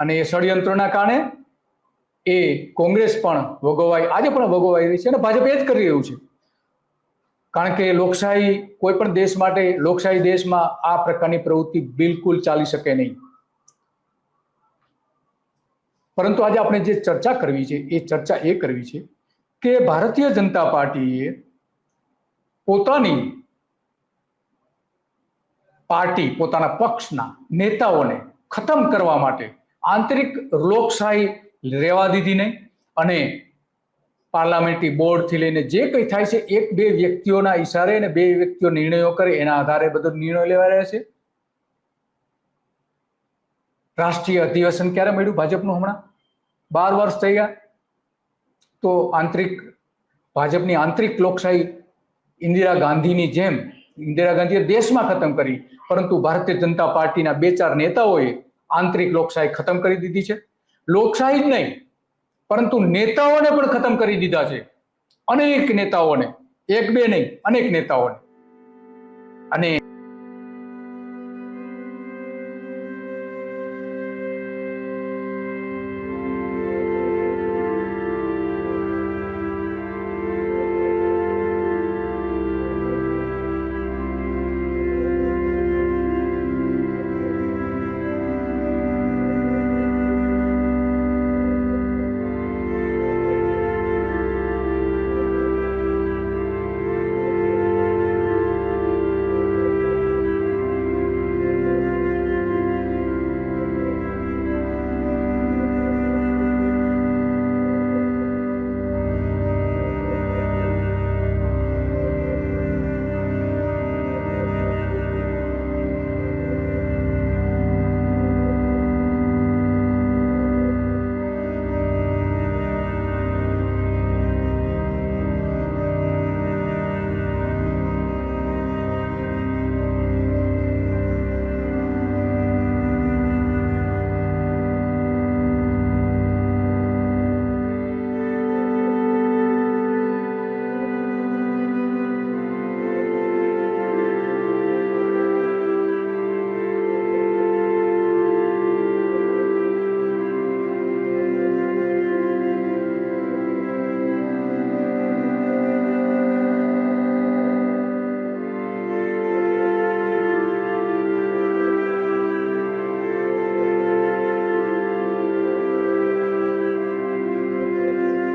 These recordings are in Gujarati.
અને એ ષડયંત્રોના કારણે એ કોંગ્રેસ પણ ભોગવાઈ આજે પણ ભોગવાઈ રહી છે અને ભાજપ એ જ કરી રહ્યું છે. કારણ કે લોકશાહી કોઈ પણ દેશ માટે, લોકશાહી દેશમાં આ પ્રકારની પ્રવૃત્તિ બિલકુલ ચાલી શકે નહીં. પરંતુ આજે આપણે જે ચર્ચા કરવી છે, એ ચર્ચા એ કરવી છે કે ભારતીય જનતા પાર્ટીએ પોતાની પાર્ટી, પોતાના પક્ષના નેતાઓને ખતમ કરવા માટે આંતરિક લોકશાહી રહેવા દીધી નહીં અને પાર્લામેન્ટરી બોર્ડથી લઈને જે કંઈ થાય છે, એક બે વ્યક્તિઓના ઈશારે અને બે વ્યક્તિઓ નિર્ણયો કરે એના આધારે બધો નિર્ણય લેવા રહ્યા છે. રાષ્ટ્રીય અધિવેશન ક્યારે મળ્યું ભાજપનું હમણાં? બાર વર્ષ થઈ ગયા. તો આંતરિક, ભાજપની આંતરિક લોકશાહી ઇન્દિરા ગાંધીની જેમ, ઇન્દિરા ગાંધીએ દેશમાં ખતમ કરી, પરંતુ ભારતીય જનતા પાર્ટીના બે ચાર નેતાઓએ આંતરિક લોકશાહી ખતમ કરી દીધી છે. લોકશાહી જ નહીં, પરંતુ નેતાઓને પણ ખતમ કરી દીધા છે. અનેક નેતાઓને, એક બે નહીં, અનેક નેતાઓને. અને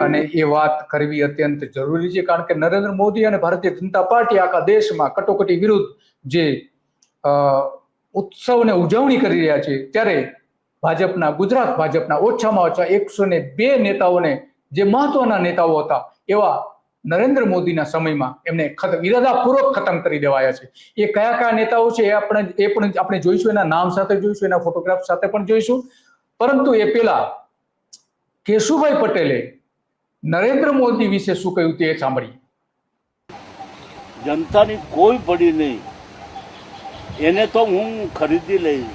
અને એ વાત કરવી અત્યંત જરૂરી છે, કારણ કે નરેન્દ્ર મોદી અને ભારતીય જનતા પાર્ટી આખા દેશમાં કટોકટી વિરુદ્ધ જે ઉત્સવને ઉજવણી કરી રહ્યા છે, ત્યારે ભાજપના, ગુજરાત ભાજપના ઓછામાં ઓછા એકસો ને બે નેતાઓને જે મહત્વના નેતાઓ હતા, એવા નરેન્દ્ર મોદીના સમયમાં એમને ઇરાદાપૂર્વક ખતમ કરી દેવાયા છે. એ કયા કયા નેતાઓ છે એ આપણે, એ પણ આપણે જોઈશું, એના નામ સાથે જોઈશું, એના ફોટોગ્રાફ સાથે પણ જોઈશું. પરંતુ એ પેલા કેશુભાઈ પટેલે નરેન્દ્ર મોદી વિશે શું કહ્યું તે સાંભળીએ. જનતાની કોઈ પડી નહીં. એને તો હું ખરીદી લઈશ.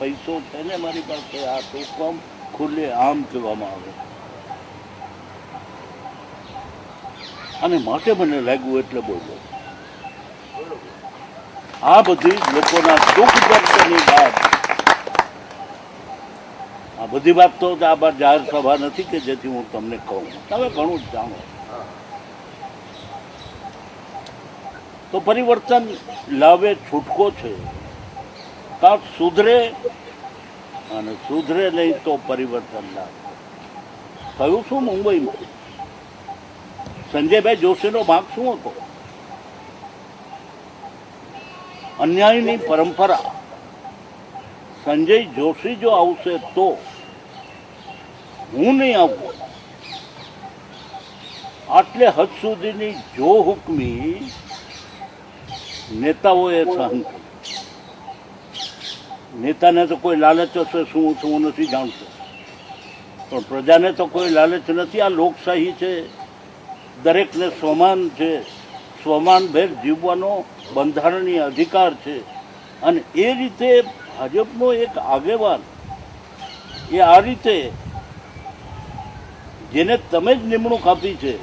પૈસો છે ને મારી પાસે, આ તો ખુલ્લે આમ કહેવામાં આવે. અને માટે મને લાગ્યું એટલે બોલ્યો. આ બધી લોકોના દુઃખ દર્શનની વાત આ બધી વાત તો આ બાર જાહેર સભા નથી કે જેથી હું તમને કહું. તમે ઘણું જ જાણો. તો પરિવર્તન લાવે, છૂટકો છે. કાં સુધરે? અને સુધરે નહીં તો પરિવર્તન લાવે થયું શું મુંબઈમાં? સંજયભાઈ જોશીનો ભાગ શું હતો? અન્યાયની પરંપરા. સંજય જોશી જો આવશે તો હું નહીં આવું. આટલે હદ સુધીની જો હુકમી નેતાઓએ સહન કરી. નેતાને તો કોઈ લાલચ હશે, શું શું નથી જાણતો. પણ પ્રજાને તો કોઈ લાલચ નથી. આ લોકશાહી છે, દરેકને સ્વમાન છે. સ્વમાનભેર જીવવાનો બંધારણીય અધિકાર છે. અને એ રીતે ભાજપનો એક આગેવાન એ આ રીતે જેને તમે જ નિમણૂક આપી છે.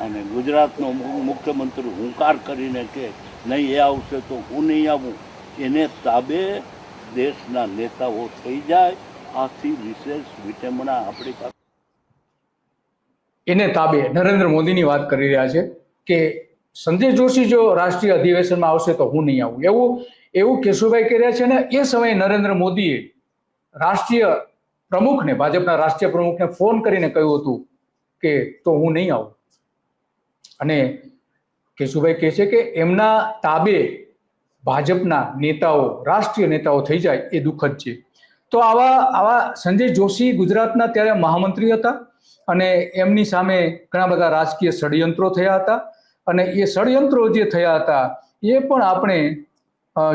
અને ગુજરાતનો મુખ્યમંત્રી હુંકાર કરીને કે નહીં એ આવશે તો હું નહીં આવું. એને તાબે દેશના નેતાઓ થઈ જાય. આથી વિશેષ વિટેમણા આપણી પાસે. એને તાબે નરેન્દ્ર મોદીની વાત કરી રહ્યા છે કે સંજય જોશી જો રાષ્ટ્રીય અધિવેશનમાં આવશે તો હું નહીં આવું. એવું એવું કેશુભાઈ કહી રહ્યા છે અને એ સમયે નરેન્દ્ર મોદીએ રાષ્ટ્રીય પ્રમુખને, ભાજપના રાષ્ટ્રીય પ્રમુખને ફોન કરીને કહ્યું હતું કે, તો હું નહીં આવું. અને કેશુભાઈ કહે છે કે, એમના તાબે ભાજપના નેતાઓ, રાષ્ટ્રીય નેતાઓ થઈ જાય, એ દુઃખદ છે. તો આવા આવા સંજય જોશી ગુજરાતના ત્યારે મહામંત્રી હતા અને એમની સામે ઘણા બધા રાજકીય ષડયંત્રો થયા હતા. અને એ ષડયંત્રો જે થયા હતા, એ પણ આપણે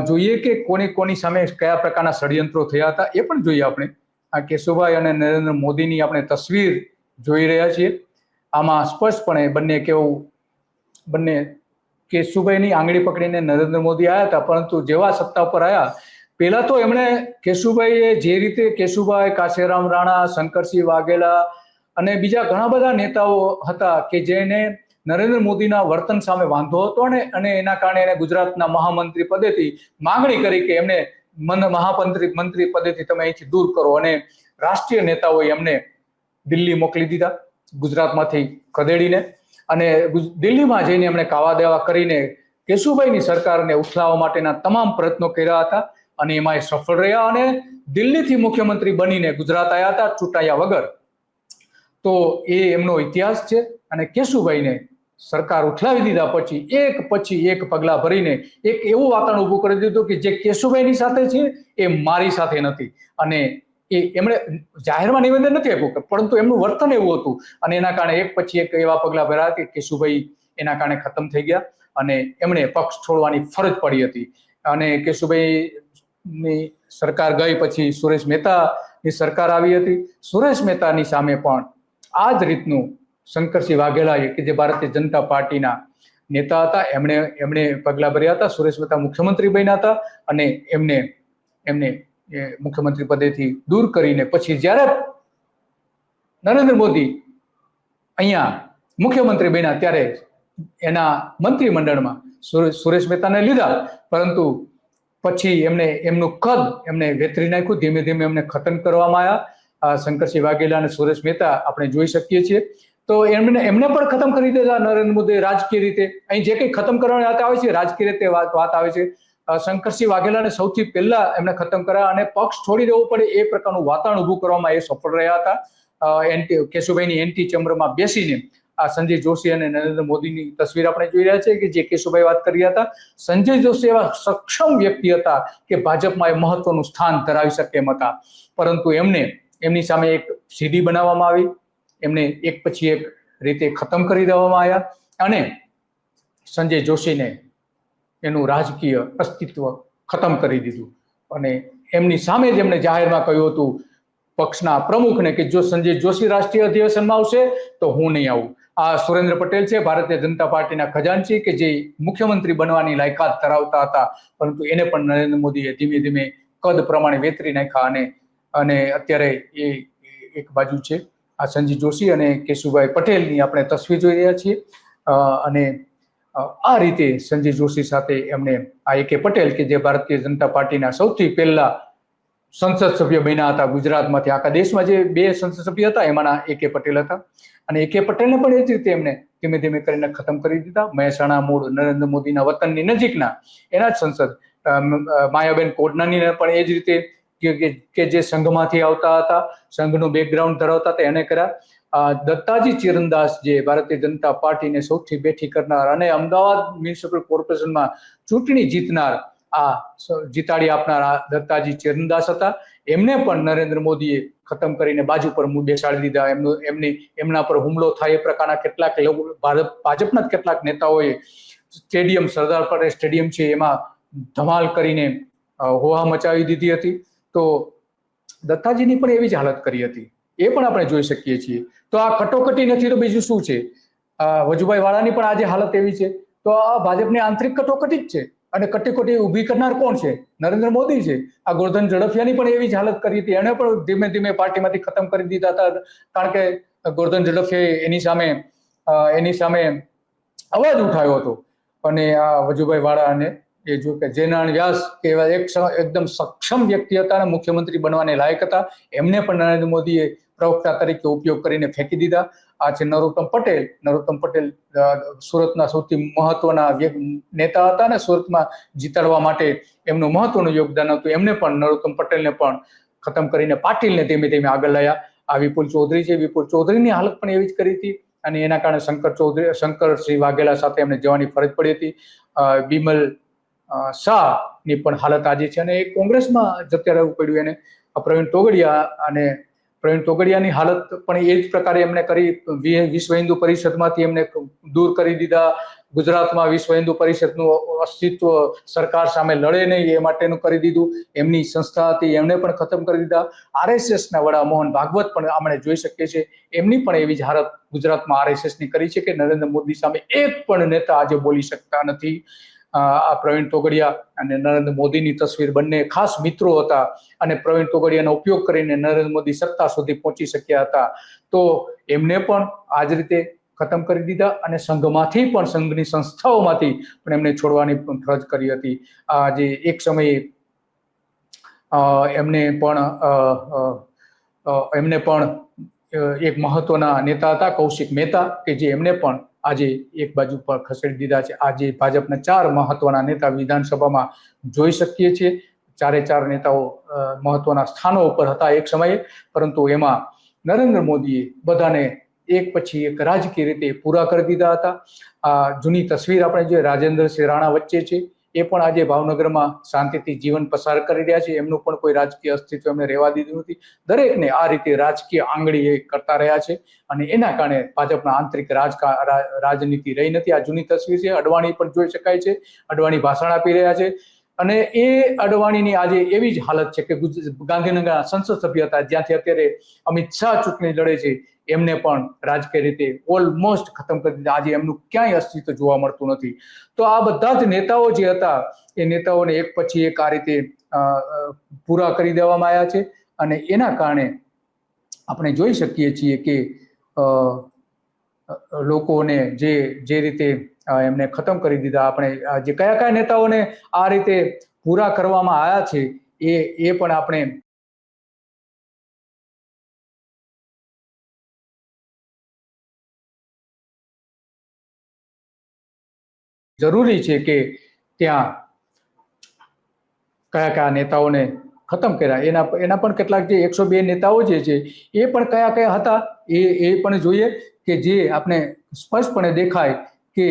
જોઈએ કે કોની કોની સામે કયા પ્રકારના ષડયંત્રો થયા હતા, એ પણ જોઈએ આપણે. આ કેશુભાઈ અને નરેન્દ્ર મોદીની આપણે તસવીર જોઈ રહ્યા છીએ. આમાં સ્પષ્ટપણે બંને કેવું, બંને કેશુભાઈની આંગળી પકડીને નરેન્દ્ર મોદી આવ્યા હતા, પરંતુ જેવા સત્તા પર આવ્યા પહેલા તો એમણે કેશુભાઈએ જે રીતે કેશુભાઈ, કાશીરામ રાણા, શંકરસિંહ વાઘેલા અને બીજા ઘણા બધા નેતાઓ હતા કે જેને નરેન્દ્ર મોદીના વર્તન સામે વાંધો હતો ને અને એના કારણે એને ગુજરાતના મહામંત્રી પદેથી માંગણી કરી કે મન મહામંત્રી મંત્રી પદેથી તમે અહીંથી દૂર કરો અને રાષ્ટ્રીય નેતાઓએ એમને દિલ્હી મોકલી દીધા, ગુજરાતમાંથી ખદેડીને. અને દિલ્હીમાં જઈને એમણે કાવા દેવા કરીને કેશુભાઈની સરકારને ઉથલાવવા માટેના તમામ પ્રયત્નો કર્યા હતા અને એમાં એ સફળ રહ્યા અને દિલ્હીથી મુખ્યમંત્રી બનીને ગુજરાત આવ્યા હતા, ચૂંટાયા વગર. તો એ એમનો ઇતિહાસ છે અને કેશુભાઈને સરકાર ઉઠલાવી દીધા પછી, એક પછી એક પગલા ભરીને એક એવું વાતાવરણ ઊભું કરી દીધું કે જે કેશુભાઈની સાથે છે, એ મારી સાથે નથી. અને એ એમણે જાહેરમાં નિવેદન નથી આપ્યું પરંતુ એમનું વર્તન એવું હતું. અને એના કારણે એક પછી એક એવા પગલા ભર્યા કે કેશુભાઈ એના કારણે ખતમ થઈ ગયા અને એમણે પક્ષ છોડવાની ફરજ પડી હતી. અને કેશુભાઈની સરકાર ગઈ પછી સુરેશ મહેતાની સરકાર આવી હતી. સુરેશ મહેતાની સામે પણ આ જ રીતનું શંકરસિંહ વાઘેલા કે જે ભારતીય જનતા પાર્ટીના નેતા હતા, એમણે એમણે પગલા ભર્યા હતા, સુરેશ મહેતા મુખ્યમંત્રી બન્યા હતા અને એમને એમને મુખ્યમંત્રી પદેથી દૂર કરીને પછી જ્યારે નરેન્દ્ર મોદી અહીંયા મુખ્યમંત્રી બન્યા ત્યારે એના મંત્રીમંડળમાં સુરે- સુરેશ મહેતાને લીધા. પરંતુ પછી એમને, એમનું કદ એમને વેતરી નાખ્યું. ધીમે ધીમે એમને ખતમ કરવામાં આવ્યા. શંકરસિંહ વાઘેલા અને સુરેશ મહેતા આપણે જોઈ શકીએ છીએ. તો એમને એમને પણ ખતમ કરી દીધા નરેન્દ્ર મોદી રાજકીય રીતે. અહીં જે કંઈ ખતમ કરવાની વાત આવે છે, રાજકીય રીતે વાત વાત આવે છે. શંકરસિંહ વાઘેલાને સૌથી પહેલા એમને ખતમ કર્યા અને પક્ષ છોડી દેવો પડે એ પ્રકારનું વાતાવરણ ઊભું કરવામાં એ સફળ રહ્યા હતા. એન્ટી, કેશુભાઈની એન્ટી ચેમ્બરમાં બેસીને આ સંજય જોશી અને નરેન્દ્ર મોદીની તસવીર આપણે જોઈ રહ્યા છે કે જે કેશુભાઈ વાત કરી હતા. સંજય જોશી એવા સક્ષમ વ્યક્તિ હતા કે ભાજપમાં એ મહત્વનું સ્થાન ધરાવી શકે એમ હતા. પરંતુ એમને, એમની સામે એક સીડી બનાવવામાં આવી. એમને એક પછી એક રીતે ખતમ કરી દેવામાં આવ્યા અને સંજય જોશીને એનું રાજકીય અસ્તિત્વ ખતમ કરી દીધું. અને એમની સામે જ એમણે જાહેરમાં કહ્યું હતું પક્ષના પ્રમુખને કે જો સંજય જોશી રાષ્ટ્રીય અધિવેશનમાં આવશે તો હું નહીં આવું. આ સુરેન્દ્ર પટેલ છે, ભારતીય જનતા પાર્ટીના ખજાનચી કે જે મુખ્યમંત્રી બનવાની લાયકાત ધરાવતા હતા. પરંતુ એને પણ નરેન્દ્ર મોદીએ ધીમે ધીમે કદ પ્રમાણે વેતરી નાખ્યા અને અને અત્યારે એ એક બાજુ છે. આ સંજીવ જોશી અને કેશુભાઈ પટેલની આપણે તસવીર જોઈ રહ્યા છીએ. અને આ રીતે સંજીવ જોશી સાથે એમને આ એકે પટેલ કે જે ભારતીય જનતા પાર્ટીના સૌથી પહેલા સંસદ સભ્ય બન્યા હતા ગુજરાતમાંથી. આખા દેશમાં જે બે સંસદ સભ્ય હતા, એમાંના એ કે પટેલ હતા. અને એ કે પટેલને પણ એ જ રીતે એમને ધીમે ધીમે કરીને ખતમ કરી દીધા. મહેસાણા મૂળ નરેન્દ્ર મોદીના વતનની નજીકના એના જ સંસદ માયાબેન કોડનાની પણ એ જ રીતે કે- જે સંઘમાંથી આવતા હતા, સંઘનું બેકગ્રાઉન્ડ ધરાવતા હતા, એને કર્યા. દત્તાજી ચિરંદાસ જે ભારતીય જનતા પાર્ટીને સૌથી બેઠી કરનાર અને અમદાવાદ મ્યુનિસિપલ કોર્પોરેશનમાં ચૂંટણી જીતનાર, આ જીતાડી આપનાર આ દત્તાજી ચિરંદાસ હતા. એમને પણ નરેન્દ્ર મોદીએ ખતમ કરીને બાજુ પર બેસાડી દીધા. એમનું, એમની, એમના પર હુમલો થાય એ પ્રકારના કેટલાક લોકો ભાજપના કેટલાક નેતાઓએ સ્ટેડિયમ, સરદાર પટેલ સ્ટેડિયમ છે, એમાં ધમાલ કરીને હોવા મચાવી દીધી હતી. તો દત્તાજીની પણ એવી જ હાલત કરી હતી. એ પણ આપણે જોઈ શકીએ છીએ. તો આ કટોકટી નથી તો બીજું શું છે? વજુભાઈ વાળાની પણ આજે હાલત એવી છે. તો આ ભાજપની આંતરિક કટોકટી જ છે. અને કટોકટી ઊભી કરનાર કોણ છે? નરેન્દ્ર મોદી છે. આ ગોરધન ઝડફિયાની પણ એવી જ હાલત કરી હતી. એને પણ ધીમે ધીમે પાર્ટીમાંથી ખતમ કરી દીધા હતા. કારણ કે ગોરધન ઝડફિયાએ એની સામે એની સામે અવાજ ઉઠાવ્યો હતો. અને આ વજુભાઈ વાળા અને એ જો કે જેનાણ વ્યાસ એવા એક એકદમ સક્ષમ વ્યક્તિ હતા અને મુખ્યમંત્રી બનવાને લાયક હતા. એમને પણ નરેન્દ્ર મોદીએ પ્રવક્તા તરીકે ઉપયોગ કરીને ફેંકી દીધા. આ છે નરોત્તમ પટેલ. નરોત્તમ પટેલ સુરતના સૌથી મહત્વના નેતા હતા ને સુરતમાં જીતાડવા માટે એમનું મહત્વનું યોગદાન હતું. એમને પણ નરોત્તમ પટેલને પણ ખતમ કરીને પાટીલને ધીમે ધીમે આગળ લાયા. આ વિપુલ ચૌધરી છે. વિપુલ ચૌધરીની હાલત પણ એવી જ કરી હતી અને એના કારણે શંકર ચૌધરી, શંકરસિંહ વાઘેલા સાથે એમને જવાની ફરજ પડી હતી. બિમલ શાહની પણ હાલત આજે છે અને એ કોંગ્રેસમાં જતા રહેવું પડ્યું એને. પ્રવીણ તોગડિયા અને પ્રવીણ તોગડિયાની હાલત પણ એ જ પ્રકારે એમને કરી. વિશ્વ હિન્દુ પરિષદમાંથી એમને દૂર કરી દીધા. ગુજરાતમાં વિશ્વ હિન્દુ પરિષદનું અસ્તિત્વ સરકાર સામે લડે નહીં એ માટેનું કરી દીધું. એમની સંસ્થા હતી એમને પણ ખતમ કરી દીધા. આરએસએસના વડા મોહન ભાગવત પણ આપણે જોઈ શકીએ છીએ. એમની પણ એવી જ હાલત ગુજરાતમાં આરએસએસની કરી છે કે નરેન્દ્ર મોદી સામે એક પણ નેતા આજે બોલી શકતા નથી. આ પ્રવીણ તોગડિયા અને નરેન્દ્ર મોદીની તસવીર બંને ખાસ મિત્રો હતા અને પ્રવીણ તોગડિયાનો ઉપયોગ કરીને નરેન્દ્ર મોદી સત્તા સુધી પહોંચી શક્યા હતા. તો એમને પણ આ જ રીતે ખતમ કરી દીધા અને સંઘમાંથી પણ સંઘની સંસ્થાઓમાંથી પણ એમને છોડવાની પણ ફરજ કરી હતી. આ જે એક સમયે એમને પણ એમને પણ એક મહત્વના નેતા હતા કૌશિક મહેતા કે જે એમને પણ આજે એક બાજુ પર ખસેડી દીધા છે. આજે ભાજપના ચાર મહત્વના નેતા વિધાનસભામાં જોઈ શકીએ છીએ. ચારે ચાર નેતાઓ મહત્વના સ્થાનો ઉપર હતા એક સમયે. પરંતુ એમાં નરેન્દ્ર મોદીએ બધાને એક પછી એક રાજકીય રીતે પૂરા કરી દીધા હતા. આ જૂની તસવીર આપણે જોઈએ, રાજેન્દ્રસિંહ રાણા વચ્ચે છે. એ પણ આજે ભાવનગરમાં શાંતિથી જીવન પસાર કરી રહ્યા છે. એમનું પણ કોઈ રાજકીય અસ્તિત્વ એમને રહેવા દીધું નથી. દરેકને આ રીતે રાજકીય આંગળી એ કરતા રહ્યા છે અને એના કારણે ભાજપના આંતરિક રાજકા રાજનીતિ રહી નથી. આ જૂની તસવીર છે. અડવાણી પણ જોઈ શકાય છે. અડવાણી ભાષણ આપી રહ્યા છે. અને એ અડવાણીની આજે એવી જ હાલત છે કે ગાંધીનગરના સંસદ સભ્ય હતા, જ્યાંથી અત્યારે અમિત શાહ ચૂંટણી લડે છે, એમને પણ રાજકીય રીતે ઓલમોસ્ટ ખતમ કરી દીધા. આજે એમનું ક્યાંય અસ્તિત્વ જોવા મળતું નથી. તો આ બધા જ નેતાઓ જે હતા, એ નેતાઓને એક પછી એક આ રીતે પૂરા કરી દેવામાં આવ્યા છે અને એના કારણે આપણે જોઈ શકીએ છીએ કે લોકોને જે જે રીતે એમને ખતમ કરી દીધા. આપણે જે કયા કયા નેતાઓને આ રીતે પૂરા કરવામાં આવ્યા છે, એ એ પણ આપણે જરૂરી છે કે ત્યાં કયા કયા નેતાઓને ખતમ કર્યા. એના એના પણ કેટલાક જે એકસો બે નેતાઓ જે છે, એ પણ કયા કયા હતા, એ એ પણ જોઈએ કે જે આપણે સ્પષ્ટપણે દેખાય કે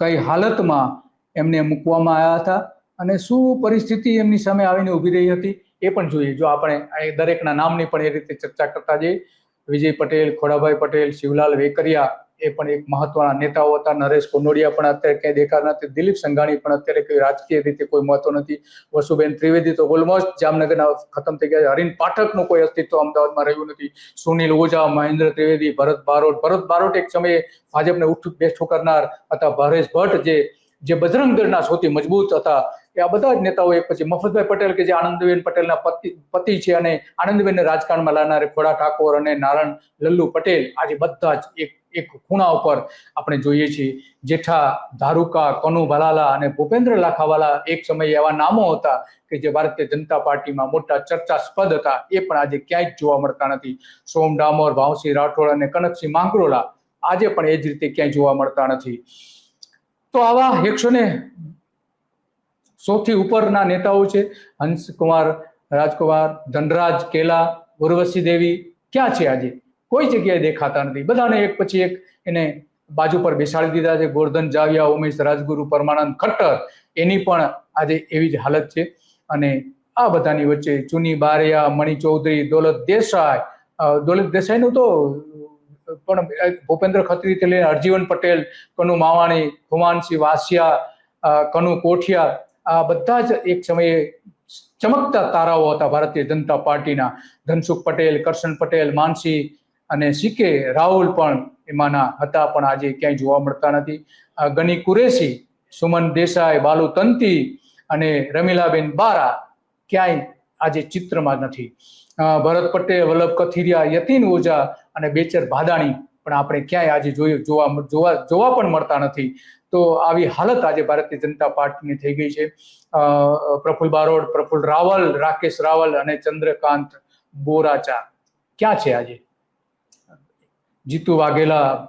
કઈ હાલતમાં એમને મૂકવામાં આવ્યા હતા અને શું પરિસ્થિતિ એમની સામે આવીને ઊભી રહી હતી એ પણ જોઈએ. જો આપણે દરેકના નામની પણ એ રીતે ચર્ચા કરતા જઈએ. વિજય પટેલ, ખોડાભાઈ પટેલ, શિવલાલ વેકરિયા એ પણ એક મહત્વના નેતાઓ હતા. નરેશ કોનોડિયા પણ અત્યારે ક્યાંય દેખાતા નથી. દિલીપ સંઘાણી પણ અત્યારે કોઈ રાજકીય રીતે કોઈ મહત્વ નથી. વસુબેન ત્રિવેદી તો ઓલમોસ્ટ જામનગરના ખતમ થઈ ગયા હરિન પાઠકનું કોઈ અસ્તિત્વ અમદાવાદમાં રહ્યું નથી. સુનિલ ઓઝા, મહેન્દ્ર ત્રિવેદી, ભરત બારોટ. ભરત બારોટ એક સમયે ભાજપને ઉઠ બેઠો કરનાર હતા. ભારેશ ભટ્ટ જે જે બજરંગ દળના સૌથી મજબૂત હતા. એ આ બધા જ નેતાઓ એક પછી મફતભાઈ પટેલ કે જે આનંદબેન પટેલના પતિ પતિ છે અને આનંદબેનને રાજકારણમાં લાવનાર ખોડા ઠાકોર અને નારાયણ લલ્લુ પટેલ. આજે બધા જ એક એક ખૂણા ઉપર આપણે જોઈએ છીએ. જેઠા, ધારુકા, કનુ, ભલાલા અને ભૂપેન્દ્ર લાખાવાલા એક સમયે એવા નામો હતા કે જે ભારતીય જનતા પાર્ટીમાં મોટા ચર્ચાસ્પદ હતા. એ પણ આજે ક્યાંય જોવા મળતા નથી. સોમ ડામોર ભાવસિંહ રાઠોડ અને કનકસિંહ માંકરોલા આજે પણ એ જ રીતે ક્યાંય જોવા મળતા નથી. તો આવા એકસો ને સૌથી ઉપરના નેતાઓ છે. હંસકુમાર, રાજકુમાર, ધનરાજ, કેલા, ઉર્વશી દેવી ક્યાં છે આજે? કોઈ જગ્યાએ દેખાતા નથી. બધાને એક પછી એક એને બાજુ પર બેસાડી દીધા છે. ગોરધન જાવિયા, ઉમેશ રાજગુરુ, પરમાનંદ ખટ્ટર, એની પણ આજે એવી જ હાલત છે. અને આ બધાની વચ્ચે ચુની બારિયા, મણિ ચૌધરી, દોલત દેસાઈ દોલત દેસાઈનું તો પણ ભૂપેન્દ્ર ખત્રીથી લઈને હરજીવન પટેલ, કનુ માવાણી, હુમાનસિંહ વાસિયા કનુ કોઠિયા, આ બધા જ એક સમયે ચમકતા તારાઓ હતા ભારતીય જનતા પાર્ટીના. ધનસુખ પટેલ, કરશન પટેલ, માનસી અને સીકે રાહુલ પણ એમાંના હતા, પણ આજે ક્યાંય જોવા મળતા નથી. ગની કુરેશી, સુમન દેસાઈ, બાલુ તંતી અને રમીલાબેન બારા ક્યાંય આજે ચિત્રમાં નથી. ભરત પટેલ, વલ્લભ કથિરિયા, યતીન ઓઝા અને બેચર ભાદાણી પણ આપણે ક્યાંય આજે જોયું જોવા જોવા જોવા પણ મળતા નથી. તો આવી હાલત આજે ભારતીય જનતા પાર્ટીની થઈ ગઈ છે. પ્રફુલ બારોડ, પ્રફુલ રાવલ, રાકેશ રાવલ અને ચંદ્રકાંત બોરાચા. ક્યાં છે આજે? જીતુ વાઘેલા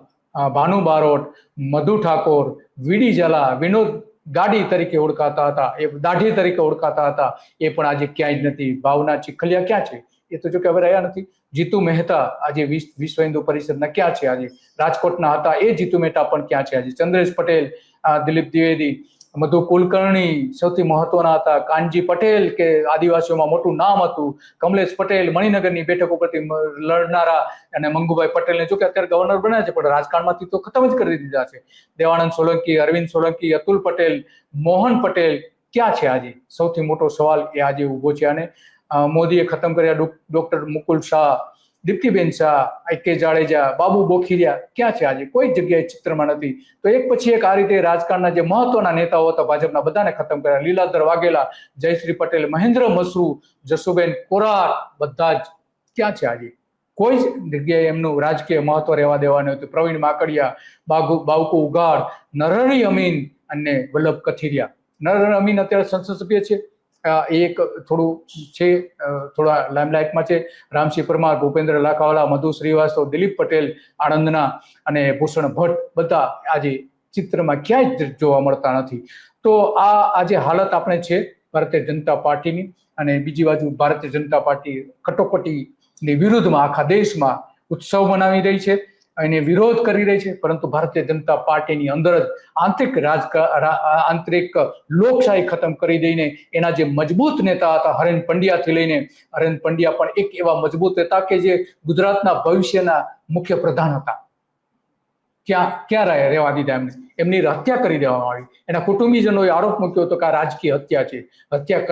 ભાનુ બારોટ, મધુ ઠાકોર, વીડી ઝાલા, વિનોદ ગાડી તરીકે ઓળખાતા હતા, એ દાઢી તરીકે ઓળખાતા હતા, એ પણ આજે ક્યાંય જ નથી. ભાવના ચીખલિયા ક્યાં છે? એ તો જો કે હવે રહ્યા નથી. જીતુ મહેતા આજે વિશ્વ હિન્દુ પરિષદના ક્યાં છે આજે? રાજકોટના હતા. એ જીતુ મહેતા પણ ક્યાં છે આજે? ચંદ્રેશ પટેલ દિલીપ દ્વિવેદી મધુ કુલકર્ણી સૌથી મહત્વના હતા. કાનજી પટેલ કે આદિવાસીઓમાં મોટું નામ હતું. કમલેશ પટેલ મણિનગરની બેઠક ઉપરથી લડનારા અને મંગુભાઈ પટેલને જો કે અત્યારે ગવર્નર બન્યા છે, પણ રાજકારણમાંથી તો ખતમ જ કરી દીધા છે. દેવાનંદ સોલંકી, અરવિંદ સોલંકી, અતુલ પટેલ, મોહન પટેલ ક્યાં છે આજે? સૌથી મોટો સવાલ એ આજે ઊભો છે અને મોદીએ ખતમ કર્યા doctor Mukul Shah Diptiben Shah I K Jadeja, Babu Bokhiriya ક્યાં છે આજે? કોઈ જગ્યાએ ચિત્રમાં નથી. તો એક પછી એક આ રીતે રાજકારણના જે મહત્વના નેતાઓ હતા ભાજપના બધાને ખતમ કર્યા. લીલાધર વાઘેલા, જયશ્રી પટેલ, મહેન્દ્ર મસરુ, જસુબેન કોરાટ બધા જ. ક્યાં છે આજે? કોઈ જ જગ્યાએ એમનું રાજકીય મહત્વ રહેવા દેવાનું હતું. પ્રવીણ માકડિયા બાગુ બાવકુ ઉગાડ નરહરી અમીન અને વલ્લભ કથિરિયા. નરહરી અમીન અત્યારે સંસદ સભ્ય છે. એ એક થોડું છે થોડા લાઇમલાઇટમાં છે. રામસિંહ પરમાર, ભૂપેન્દ્ર લાખાવાલા, મધુ શ્રીવાસ્તવ, દિલીપ પટેલ, આણંદના અને ભૂષણ ભટ્ટ બધા આજે ચિત્રમાં ક્યાંય જોવા મળતા નથી. તો આ આજે હાલત આપણે છે, ભારતીય જનતા પાર્ટીની. અને બીજી બાજુ ભારતીય જનતા પાર્ટી કટોકટીની વિરુદ્ધમાં આખા દેશમાં ઉત્સવ મનાવી રહી છે. એને વિરોધ કરી રહી છે, પરંતુ ભારતીય જનતા પાર્ટીની અંદર જ આંતરિક રાજ આંતરિક લોકશાહી ખતમ કરી દઈને એના જે મજબૂત નેતા હતા, હરેન પંડ્યાથી લઈને, હરેન પંડ્યા પણ એક એવા મજબૂત નેતા કે જે ગુજરાતના ભવિષ્યના મુખ્ય પ્રધાન હતા. ક્યાં ક્યાં રહેવા દીધા એમને? એમની હત્યા કરી દેવામાં આવી. એના કુટુંબીજનોએ આરોપ મૂક્યો હતો કે આ રાજકીય હત્યા છે. હત્યા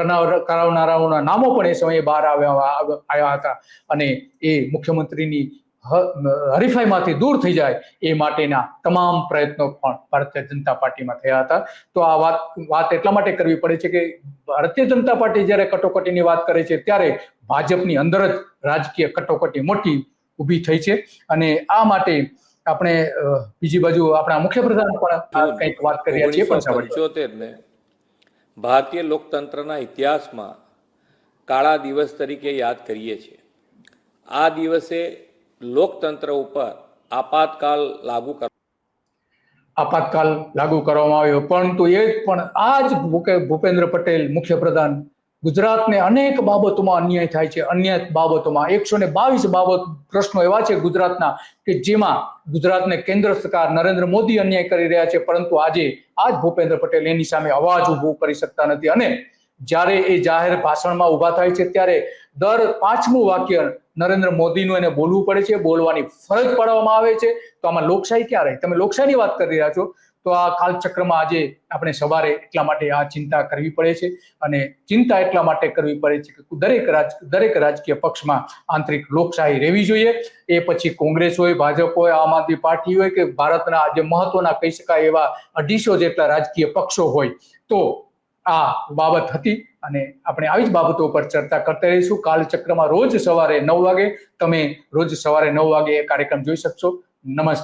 કરાવનારાઓના નામો પણ એ સમયે બહાર આવ્યા આવ્યા હતા. અને એ મુખ્યમંત્રીની હરીફાઈમાંથી દૂર થઈ જાય એ માટેના તમામ પ્રયત્નો પણ ભારતીય જનતા પાર્ટીમાં થયા હતા. તો આ વાત વાત એટલા માટે કરવી પડે છે કે ભારતીય જનતા પાર્ટી જ્યારે કટોકટીની વાત કરે છે ત્યારે ભાજપની અંદર જ રાજકીય કટોકટી મોટી ઊભી થઈ છે. અને આ માટે આપણે બીજી બાજુ આપણા મુખ્યપ્રધાન પણ કંઈક વાત કરી છે પણ સાંભળીએ. ને ભારતીય લોકતંત્રના ઇતિહાસમાં કાળા દિવસ તરીકે યાદ કરીએ છીએ. આ દિવસે લોકતંત્ર ઉપર આપાતકાલ લાગુ કર આપાતકાલ લાગુ કરવામાં આવ્યો. પરંતુ એ પણ આ જ ભૂપેન્દ્ર પટેલ મુખ્યપ્રધાન ગુજરાતને અનેક બાબતોમાં અન્યાય થાય છે. અન્ય બાબતોમાં એકસો ને બાવીસ બાબત પ્રશ્નો એવા છે ગુજરાતના કે જેમાં ગુજરાતને કેન્દ્ર સરકાર નરેન્દ્ર મોદી અન્યાય કરી રહ્યા છે. પરંતુ આજે આ જ ભૂપેન્દ્ર પટેલ એની સામે અવાજ ઊભો કરી શકતા નથી. અને જ્યારે એ જાહેર ભાષણમાં ઊભા થાય છે, ત્યારે દર પાંચમું વાક્ય નરેન્દ્ર મોદીનું એને બોલવું પડે છે, બોલવાની ફરજ પાડવામાં આવે છે. તો આમાં લોકશાહી ક્યાં રહી? તમે લોકશાહીની વાત કરી રહ્યા છો. તો આ કાલચક્રમાં આજે આપણે સવારે એટલા માટે આ ચિંતા કરવી પડે છે અને ચિંતા એટલા માટે કરવી પડે છે કે દરેક રાજ, દરેક રાજકીય પક્ષમાં આંતરિક લોકશાહી રહેવી જોઈએ. એ પછી કોંગ્રેસ હોય, ભાજપ હોય, આમ આદમી પાર્ટી હોય કે ભારતના આજે મહત્વના કહી શકાય એવા અઢીસો જેટલા રાજકીય પક્ષો હોય. તો આ બાબત હતી. અને આપણે આવી જ બાબતો ઉપર ચર્ચા કરતા રહીશું. કાલચક્રમાં રોજ સવારે નવ વાગે તમે રોજ સવારે નવ વાગે એ કાર્યક્રમ જોઈ શકશો. નમસ્તે.